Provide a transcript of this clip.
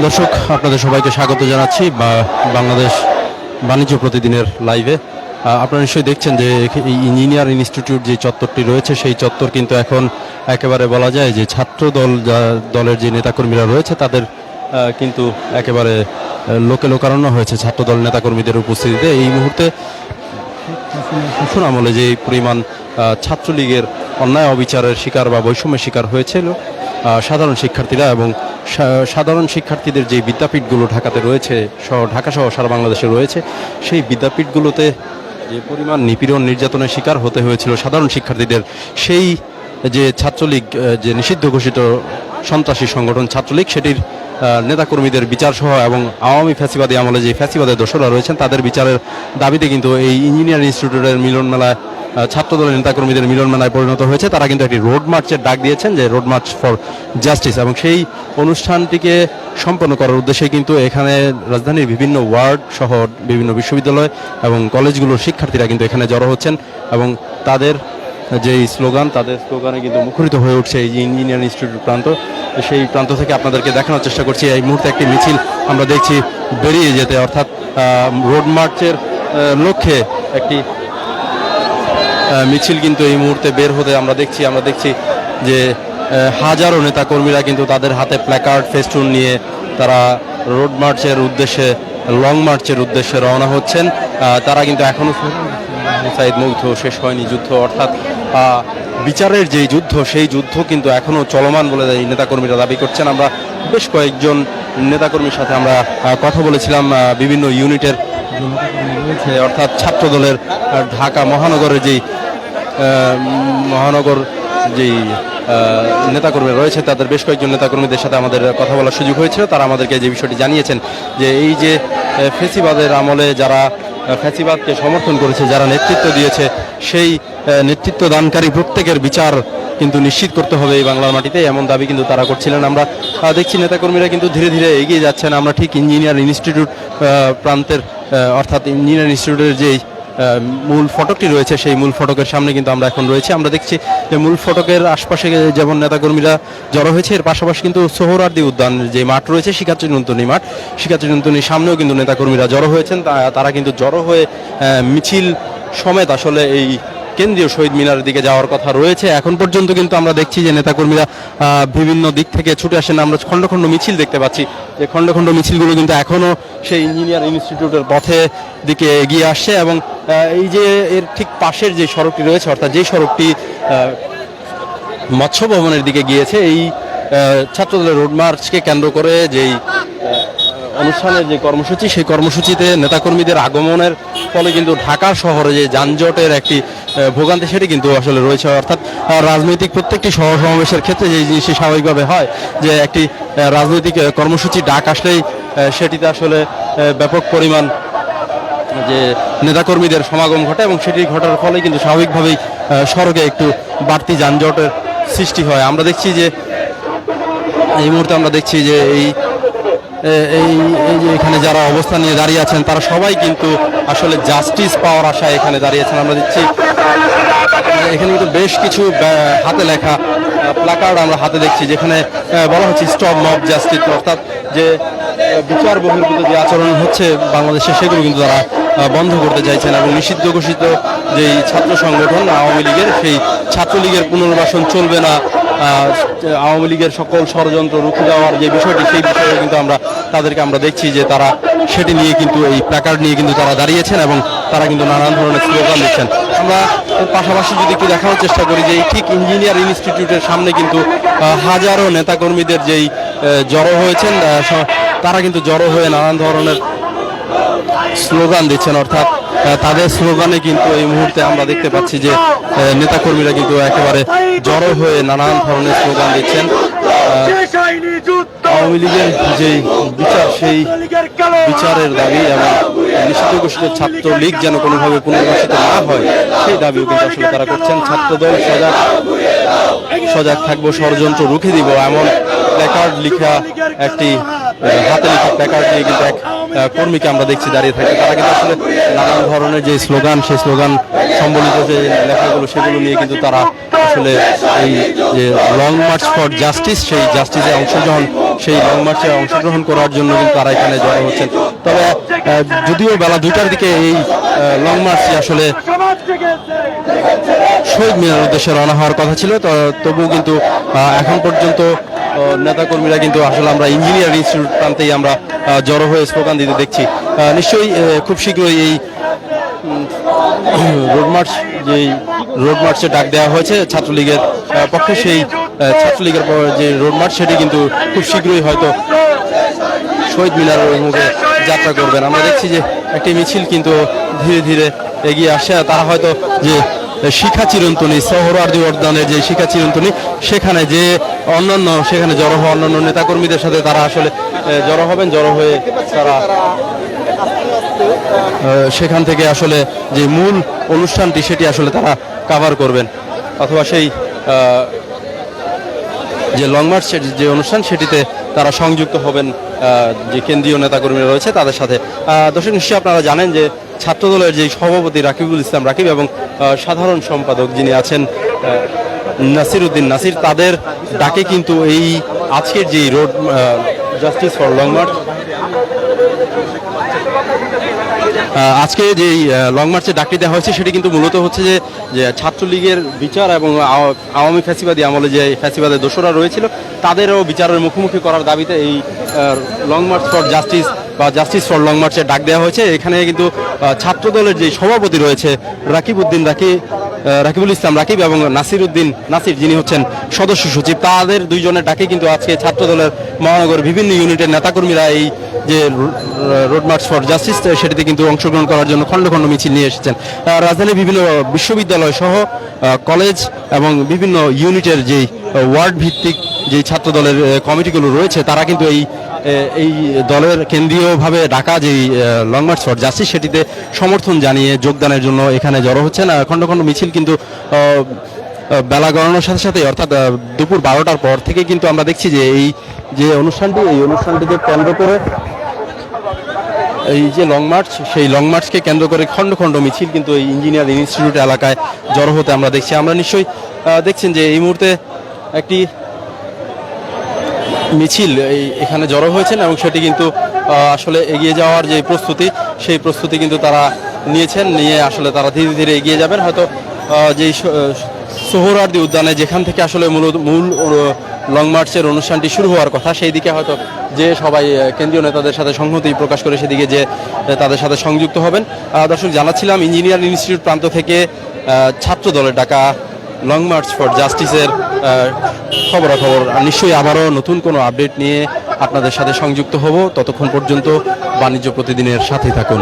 দর্শক, আপনাদের সবাইকে স্বাগত জানাচ্ছি বা বাংলাদেশ বাণিজ্য প্রতিদিনের লাইভে আপনারা নিশ্চয়ই দেখছেন যে এই ইঞ্জিনিয়ার ইনস্টিটিউট যে চত্বরটি রয়েছে, সেই চত্বর কিন্তু এখন একেবারে বলা যায় যে ছাত্র দল যা দলের যে নেতাকর্মীরা রয়েছে, তাদের কিন্তু একেবারে লোকে লোকারণ্য হয়েছে ছাত্র দল নেতাকর্মীদের উপস্থিতিতে। এই মুহূর্তে আমলে যে পরিমাণ ছাত্রলীগের অন্যায় অবিচারের শিকার বা বৈষম্যের শিকার হয়েছিল সাধারণ শিক্ষার্থীরা এবং সাধারণ শিক্ষার্থীদের যে বিদ্যাপীঠগুলো ঢাকাতে রয়েছে, সহ ঢাকা সহ সারা বাংলাদেশে রয়েছে, সেই বিদ্যাপীঠগুলোতে যে পরিমাণ নিপীড়ন নির্যাতনের শিকার হতে হয়েছিল সাধারণ শিক্ষার্থীদের, সেই যে ছাত্রলীগ যে নিষিদ্ধ ঘোষিত সন্ত্রাসী সংগঠন ছাত্রলীগ, সেটির নেতাকর্মীদের বিচার সহ এবং আওয়ামী ফ্যাসিবাদী আমলে যে ফ্যাসিবাদের দোষরা রয়েছেন, তাদের বিচারের দাবিতে কিন্তু এই ইঞ্জিনিয়ার ইনস্টিটিউটের মিলন মেলায় ছাত্রদলের নেতাকর্মীদের মিলন মেলায় পরিণত হয়েছে। তারা কিন্তু একটি রোড মার্চের ডাক দিয়েছেন যে রোড মার্চ ফর জাস্টিস এবং সেই অনুষ্ঠানটিকে সম্পন্ন করার উদ্দেশ্যে কিন্তু এখানে রাজধানীর বিভিন্ন ওয়ার্ড সহ বিভিন্ন বিশ্ববিদ্যালয় এবং কলেজগুলোর শিক্ষার্থীরা কিন্তু এখানে জড়ো হচ্ছেন এবং তাদের যে স্লোগান, তাদের স্লোগানে কিন্তু মুখরিত হয়ে উঠছে এই ইঞ্জিনিয়ার ইনস্টিটিউট প্রান্ত। সেই প্রান্ত থেকে আপনাদেরকে দেখানোর চেষ্টা করছি। এই মুহূর্তে একটি মিছিল আমরা দেখছি বেরিয়ে যেতে, অর্থাৎ রোড মার্চের লক্ষ্যে একটি মিছিল কিন্তু এই মুহূর্তে বের হতে আমরা দেখছি আমরা দেখছি যে হাজারো নেতাকর্মীরা কিন্তু তাদের হাতে প্ল্যাকার্ড ফেস্টুন নিয়ে তারা রোড মার্চের উদ্দেশ্যে লং মার্চের উদ্দেশ্যে রওনা হচ্ছেন। তারা কিন্তু এখনও সাইদ মুগ্ধ শেষ হয়নি যুদ্ধ অর্থাৎ বিচারের যে যুদ্ধ সেই যুদ্ধ কিন্তু এখনও চলমান বলে এই নেতাকর্মীরা দাবি করছেন। আমরা বেশ কয়েকজন নেতাকর্মীর সাথে আমরা কথা বলেছিলাম বিভিন্ন ইউনিটের অর্থাৎ ছাত্রদলের আহ, ঢাকা মহানগরের যেই মহানগর যেই নেতাকর্মী রয়েছে, তাদের বেশ কয়েকজন নেতাকর্মীদের সাথে আমাদের কথা বলার সুযোগ হয়েছিল। তারা আমাদেরকে যে বিষয়টি জানিয়েছেন যে এই যে ফেসিবাদের আমলে যারা ফ্যাসিবাদকে সমর্থন করেছে, যারা নেতৃত্ব দিয়েছে, সেই নেতৃত্ব দানকারী প্রত্যেকের বিচার কিন্তু নিশ্চিত করতে হবে এই বাংলার মাটিতে। এমন দাবি কিন্তু তারা করছিলেন। আমরা দেখছি নেতাকর্মীরা কিন্তু ধীরে ধীরে এগিয়ে যাচ্ছেন। আমরা ঠিক ইঞ্জিনিয়ার ইনস্টিটিউট প্রান্তের অর্থাৎ ইঞ্জিনিয়ার ইনস্টিটিউটের যেই মূল ফটকটি রয়েছে, সেই মূল ফটকের সামনে কিন্তু আমরা এখন রয়েছি। আমরা দেখছি যে মূল ফটকের আশপাশে যেমন নেতাকর্মীরা জড়ো হয়েছে, এর পাশাপাশি কিন্তু সোহরার্দি উদ্যান যে মাঠ রয়েছে শিকাচি শিকাচিনন্তনী মাঠ শিকাচি শিকাচিনন্তনীর সামনেও কিন্তু নেতাকর্মীরা জড়ো হয়েছেন। তারা কিন্তু জড়ো হয়ে মিছিল সমেত আসলে এই কেন্দ্রীয় শহীদ মিনারের দিকে যাওয়ার কথা রয়েছে। এখন পর্যন্ত কিন্তু আমরা দেখছি যে নেতাকর্মীরা বিভিন্ন দিক থেকে ছুটে আসেন। আমরা খণ্ড খণ্ড মিছিল দেখতে পাচ্ছি। যে খণ্ড খণ্ড মিছিলগুলো কিন্তু এখনও সেই ইঞ্জিনিয়ার ইনস্টিটিউটের পথে দিকে এগিয়ে আসছে এবং এই যে এর ঠিক পাশের যে সড়কটি রয়েছে, অর্থাৎ যে সড়কটি মৎস্য ভবনের দিকে গিয়েছে, এই ছাত্রদলের রোড মার্চকে কেন্দ্র করে যেই অনুষ্ঠানের যে কর্মসূচি, সেই কর্মসূচিতে নেতাকর্মীদের আগমনের ফলে কিন্তু ঢাকা শহরে যে যানজটের একটি ভোগান্তি সেটি কিন্তু আসলে রয়েছে। অর্থাৎ রাজনৈতিক প্রত্যেকটি সহ সমাবেশের ক্ষেত্রে যে জিনিসটি স্বাভাবিকভাবে হয়, যে একটি রাজনৈতিক কর্মসূচি ডাক আসলেই সেটিতে আসলে ব্যাপক পরিমাণ, যে নেতাকর্মীদের সমাগম ঘটে এবং সেটি ঘটার ফলে কিন্তু স্বাভাবিকভাবেই সড়কে একটু বাড়তি যানজটের সৃষ্টি হয়। আমরা দেখছি যে, এই মুহূর্তে আমরা দেখছি যে এই এই এই যে এখানে যারা অবস্থান নিয়ে দাঁড়িয়ে আছেন, তারা সবাই কিন্তু আসলে জাস্টিস পাওয়ার আশায় এখানে দাঁড়িয়েছেন আমরা দেখছি, এখানে কিন্তু বেশ কিছু হাতে লেখা প্লাকার্ড আমরা হাতে দেখছি, যেখানে বলা হচ্ছে স্টপ মব জাস্টিস অর্থাৎ যে বিচার বহির্ভূত যে আচরণ হচ্ছে বাংলাদেশে, সেগুলো কিন্তু তারা বন্ধ করতে চাইছেন এবং নিষিদ্ধ ঘোষিত যেই ছাত্র সংগঠন আওয়ামী লীগের, সেই ছাত্রলীগের পুনর্বাসন চলবে না। আওয়ামী লীগের সকল ষড়যন্ত্র রুখে দেওয়ার যে বিষয়টি, সেই বিষয়ে কিন্তু আমরা তাদেরকে আমরা দেখছি যে তারা সেটি নিয়ে কিন্তু এই প্ল্যাকার্ড নিয়ে কিন্তু তারা দাঁড়িয়েছেন এবং তারা কিন্তু নানান ধরনের স্লোগান দিচ্ছেন। আমরা পাশাপাশি যদি একটু দেখানোর চেষ্টা করি যে ঠিক ইঞ্জিনিয়ার ইনস্টিটিউটের সামনে কিন্তু হাজারো নেতাকর্মীদের যেই জড়ো হয়েছেন তারা কিন্তু জড়ো হয়ে নানান ধরনের স্লোগান দিচ্ছেন, অর্থাৎ তাদের স্লোগানে কিন্তু এই মুহূর্তে আমরা দেখতে পাচ্ছি যে নেতাকর্মীরা কিন্তু একেবারে জড়ো হয়ে নানান ধরনের স্লোগান দিচ্ছেন। আওয়ামী লীগের যেই বিচার, সেই বিচারের দাবি এবং নিষিদ্ধ ঘোষিত ছাত্র লীগ যেন কোনোভাবে পুনর্বাসিত না হয়, সেই দাবিও কিন্তু আসলে তারা করছেন। ছাত্রদল সজাগ সজাগ থাকব, ষড়যন্ত্র রুখে দিব, এমন প্ল্যাকার্ড লিখা একটি, হাতে লেখা প্ল্যাকার্ড নিয়ে কিন্তু এক কর্মীকে আমরা দেখছি দাঁড়িয়ে থাকতে। তারা কিন্তু আসলে নানান ধরনের যে স্লোগান, সেই স্লোগান সম্বলিত যে লেখাগুলো, সেগুলো নিয়ে কিন্তু তারা আসলে এই যে লং মার্চ ফর জাস্টিস সেই জাস্টিসে অংশগ্রহণ, সেই লং মার্চে অংশগ্রহণ করার জন্য কিন্তু তারা এখানে জড়ো হচ্ছেন। তবে যদিও বেলা দুইটার দিকে এই লং মার্চে আসলে শহীদ মিনার উদ্দেশ্যে রওনা হওয়ার কথা ছিল। তবুও কিন্তু এখন পর্যন্ত নেতাকর্মীরা কিন্তু আসলে আমরা ইঞ্জিনিয়ার ইনস্টিটিউট প্রান্তেই আমরা জড়ো হয়ে স্লোগান দিতে দেখছি। নিশ্চয়ই খুব শীঘ্রই এই রোড মার্চ, যেই রোড মার্চে ডাক দেওয়া হয়েছে ছাত্রলীগের পক্ষে সেই ছাত্রলীগের যে রোড মার্চ, সেটি কিন্তু খুব শীঘ্রই হয়তো শহীদ মিনারের মুখে যাত্রা করবেন। আমরা দেখছি যে একটি মিছিল কিন্তু ধীরে ধীরে এগিয়ে আসে তারা হয়তো যে শিখা চিরন্তনী সহরার্দি উদ্যানের যে শিখা চিরন্তনী, সেখানে যে অন্যান্য, সেখানে জড়ো হওয়া অন্যান্য নেতাকর্মীদের সাথে তারা আসলে জড়ো হবেন, জড়ো হয়ে তারা সেখান থেকে আসলে যে মূল অনুষ্ঠানটি সেটি আসলে তারা কাভার করবেন। অথবা সেই যে লং মার্চ যে অনুষ্ঠান, সেটিতে তারা সংযুক্ত হবেন যে কেন্দ্রীয় নেতাকর্মীরা রয়েছে তাদের সাথে। দর্শক, নিশ্চয়ই আপনারা জানেন যে ছাত্রদলের যে সভাপতি রাকিবুল ইসলাম রাকিব এবং সাধারণ সম্পাদক যিনি আছেন নাসির উদ্দিন নাসির, তাদের ডাকে কিন্তু এই আজকের যে road justice for long march আজকে যে লং মার্চে ডাকটি দেওয়া হয়েছে, সেটি কিন্তু মূলত হচ্ছে যে যে ছাত্রলীগের বিচার এবং আওয়ামী ফ্যাসিবাদী আমলে যে ফ্যাসিবাদের দোষরা রয়েছিল, তাদেরও বিচারের মুখোমুখি করার দাবিতে এই লং মার্চ ফর জাস্টিস বা জাস্টিস ফর লং মার্চের ডাক দেওয়া হয়েছে। এখানে কিন্তু আহ, ছাত্রদলের যে সভাপতি রয়েছে রাকিব উদ্দিন রাকি রাকিবুল ইসলাম রাকিব এবং নাসির উদ্দিন নাসির যিনি হচ্ছেন সদস্য সচিব তাদের দুইজনের ডাকে কিন্তু আজকে ছাত্রদলের মহানগর বিভিন্ন ইউনিটের নেতাকর্মীরা এই যে রোড মার্চ ফর জাস্টিস সেটিতে কিন্তু অংশগ্রহণ করার জন্য খণ্ড খণ্ড মিছিল নিয়ে এসেছেন। রাজধানীর বিভিন্ন বিশ্ববিদ্যালয় সহ কলেজ এবং বিভিন্ন ইউনিটের যেই ওয়ার্ড ভিত্তিক যে ছাত্র দলের কমিটিগুলো রয়েছে, তারা কিন্তু এই এই দলের কেন্দ্রীয়ভাবে ডাকা যেই লং মার্চ ফর জাস্টিস সেটিতে সমর্থন জানিয়ে যোগদানের জন্য এখানে জড়ো হচ্ছেন। খণ্ড খণ্ড মিছিল কিন্তু বেলা গড়ানোর সাথে সাথে অর্থাৎ দুপুর বারোটার পর থেকে কিন্তু আমরা দেখছি যে এই যে অনুষ্ঠানটি, এই অনুষ্ঠানটিকে কেন্দ্র করে, এই যে লং মার্চ সেই লং মার্চকে কেন্দ্র করে খণ্ড খণ্ড মিছিল কিন্তু এই ইঞ্জিনিয়ার ইনস্টিটিউট এলাকায় জড়ো হতে আমরা দেখছি। আমরা নিশ্চয়ই দেখছেন যে এই মুহূর্তে একটি মিছিল এই এখানে জড়ো হয়েছেন এবং সেটি কিন্তু আসলে এগিয়ে যাওয়ার যে প্রস্তুতি, সেই প্রস্তুতি কিন্তু তারা নিয়েছেন, নিয়ে আসলে তারা ধীরে ধীরে এগিয়ে যাবেন। হয়তো যেই সোহরার্দি উদ্যানে যেখান থেকে আসলে মূলত মূল লং মার্চের অনুষ্ঠানটি শুরু হওয়ার কথা সেই দিকে হয়তো যে সবাই কেন্দ্রীয় নেতাদের সাথে সংহতি প্রকাশ করে সেদিকে যে তাদের সাথে সংযুক্ত হবেন। দর্শক, জানাচ্ছিলাম, ইঞ্জিনিয়ার ইনস্টিটিউট প্রান্ত থেকে ছাত্র দলের ডাকা লং মার্চ ফর জাস্টিসের খবরাখবর নিশ্চয়ই আবারও নতুন কোনো আপডেট নিয়ে আপনাদের সাথে সংযুক্ত হব। ততক্ষণ পর্যন্ত বাণিজ্য প্রতিদিনের সাথে থাকুন।